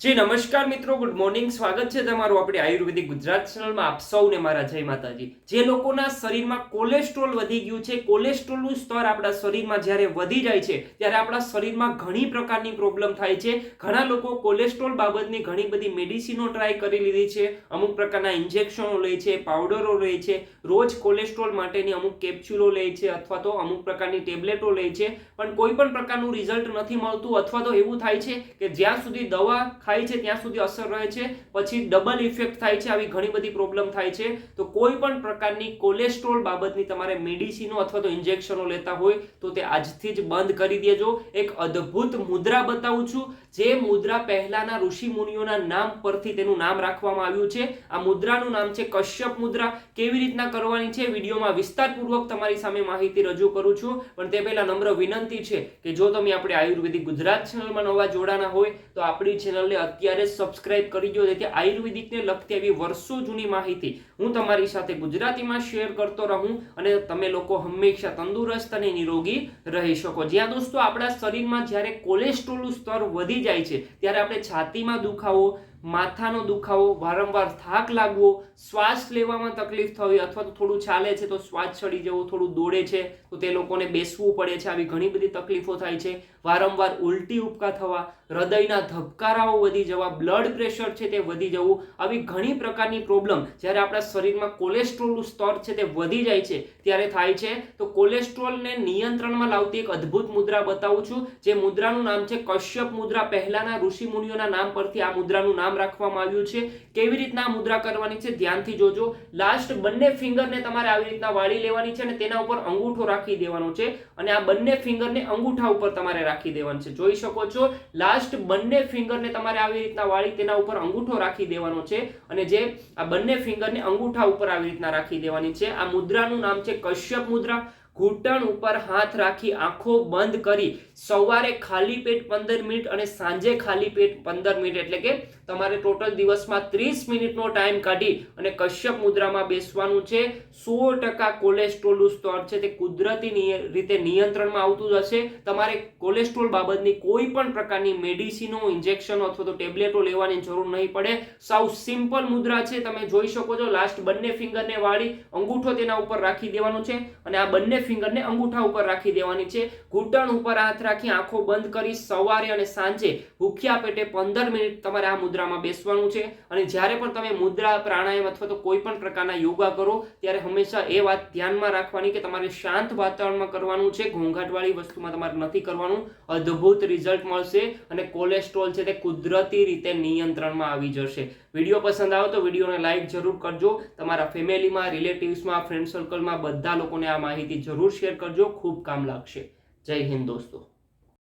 જી, નમસ્કાર મિત્રો. Good morning સ્વાગત છે તમારું આપણી આયુર્વેદિક ગુજરાત ચેનલમાં. આપ સૌને મારા જય માતાજી. જે લોકોના શરીરમાં કોલેસ્ટ્રોલ વધી ગયું છે કોલેસ્ટ્રોલનું સ્તર આપણા શરીરમાં જ્યારે વધી જાય છે, ત્યારે આપણા શરીરમાં ઘણી પ્રકારની પ્રોબ્લેમ થાય છે. ઘણા લોકો કોલેસ્ટ્રોલ બાબતની ઘણી બધી મેડિસિનો ટ્રાય કરી લીધી છે. અમુક પ્રકારના ઇન્જેક્શનો લે છે પાવડરો લે છે. રોજ કોલેસ્ટ્રોલ માટેની અમુક કેપ્સ્યુલો લે છે અથવા તો અમુક પ્રકારની ટેબ્લેટો લે છે. પણ કોઈ પણ પ્રકારનું રિઝલ્ટ નથી મળતું અથવા તો એવું થાય છે કે જ્યાં સુધી દવા ખાય છે, ત્યાં સુધી અસર રહે છે. પછી ડબલ ઇફેક્ટ થાય છે, આવી ઘણી બધી પ્રોબ્લેમ થાય છે. તો કોઈ પણ પ્રકારની કોલેસ્ટ્રોલ બાબતની તમારે મેડિસિનો અથવા તો ઇન્જેક્શનો લેતા હોય, તો તે આજથી જ બંધ કરી દેજો. એક અદ્ભુત મુદ્રા બતાવું છું. જે મુદ્રા પહેલાના ઋષિ મુનિઓના નામ પરથી તેનું નામ રાખવામાં આવ્યું છે. આ મુદ્રાનું નામ છે કશ્યપ મુદ્રા. કેવી રીતના કરવાની છે? વિડીયોમાં વિસ્તારપૂર્વક તમારી સામે માહિતી રજૂ કરું છું. પણ તે પહેલા નમ્ર વિનંતી છે કે જો તમે આપણે આયુર્વેદિક ગુજરાત ચેનલમાં નવા જોડાના હોય, તો આપણી ચેનલને અત્યારે સબસ્ક્રાઇબ કરી દો, જેથી આયુર્વેદિકને લગતી એવી વર્ષો જૂની માહિતી હું તમારી સાથે ગુજરાતીમાં શેર કરતો રહું અને તમે લોકો હંમેશા તંદુરસ્ત અને નિરોગી રહી શકો. જ્યાં દોસ્તો આપણા શરીરમાં જ્યારે કોલેસ્ટ્રોલનું સ્તર વધી જાય છે, ત્યારે આપણે છાતીમાં દુખાવો માથાનો દુખાવો, વારંવાર થાક લાગવો, શ્વાસ લેવામાં તકલીફ થવી અથવા તો થોડું ચાલે છે તો શ્વાસ ચડી જવો, થોડું દોડે છે તો તે લોકોને બેસવું પડે છે. આવી ઘણી બધી તકલીફો થાય છે. વારંવાર ઉલટી ઉપકા થવા, હૃદયના ધબકારાઓ વધી જવા, બ્લડ પ્રેશર છે તે વધી જવું, આવી ઘણી પ્રકારની પ્રોબ્લેમ જ્યારે આપણા શરીરમાં કોલેસ્ટ્રોલનું સ્તર છે તે વધી જાય છે ત્યારે થાય છે. તો કોલેસ્ટ્રોલને નિયંત્રણમાં લાવતી એક અદ્ભુત મુદ્રા બતાવું છું. જે મુદ્રાનું નામ છે કશ્યપ મુદ્રા. પહેલાના ઋષિ મુનિઓના નામ પરથી આ મુદ્રાનું નામ રાખવામાં આવ્યું છે. કેવી રીતના મુદ્રા કરવાની છે ધ્યાનથી જોજો. લાસ્ટ બંને ફિંગરને તમારે આવી રીતના વાળી લેવાની છે અને તેના ઉપર અંગૂઠો રાખી દેવાનો છે અને આ બંને ફિંગરને અંગૂઠા ઉપર તમારે રાખી દેવાનું છે. જોઈ શકો છો? લાસ્ટ બંને ફિંગરને તમારે આવી રીતના વાળી, તેના ઉપર અંગૂઠો રાખી દેવાનો છે અને જે આ બંને ફિંગરને અંગૂઠા ઉપર આવી રીતના રાખી દેવાની છે. આ મુદ્રાનું નામ છે કશ્યપ મુદ્રા. ઘૂંટણ ઉપર હાથ રાખી આંખો બંધ કરી સવારે ખાલી પેટ પંદર મિનિટ અને સાંજે ખાલી પેટ પંદર મિનિટ એટલે કે તમારે ટોટલ દિવસમાં ત્રીસ મિનિટનો ટાઈમ કાઢી અને કશ્યપ મુદ્રામાં બેસવાનું છે. સો ટકા કોલેસ્ટ્રોલનું સ્તર છે તે કુદરતી રીતે નિયંત્રણમાં આવતું જ હશે. તમારે કોલેસ્ટ્રોલ બાબતની કોઈ પણ પ્રકારની મેડિસિનો ઇન્જેક્શનો અથવા તો ટેબ્લેટો લેવાની જરૂર નહીં પડે. સાવ સિમ્પલ મુદ્રા છે, તમે જોઈ શકો છો. લાસ્ટ બંને ફિંગરને વાળી અંગૂઠો તેના ઉપર રાખી દેવાનો છે અને આ બંને ફિંગરને અંગૂઠા ઉપર રાખી દેવાની છે. ઘૂંટણ ઉપર હાથ રાખી આંખો બંધ કરી સવારે અને સાંજે ભૂખ્યા પેટે પંદર મિનિટ તમારે આ મુદ્રામાં બેસવાનું છે. અને જ્યારે પણ તમે મુદ્રા, પ્રાણાયામ અથવા તો કોઈ પણ પ્રકારના યોગા કરો, ત્યારે હંમેશા એ વાત ધ્યાનમાં રાખવાની કે તમારે શાંત વાતાવરણમાં કરવાનું છે. ઘોંઘાટવાળી વસ્તુમાં તમારે નથી કરવાનું. અદ્ભુત રિઝલ્ટ મળશે અને કોલેસ્ટ્રોલ છે તે કુદરતી રીતે નિયંત્રણમાં આવી જશે. વીડિયો પસંદ આવે તો વિડીયોને લાઈક જરૂર કરજો. તમારા ફેમિલીમાં રિલેટિવ્સમાં ફ્રેન્ડ સર્કલમાં બધા લોકોને આ માહિતી જરૂર શેર કરજો. ખૂબ કામ લાગશે. જય હિન્દ દોસ્તો.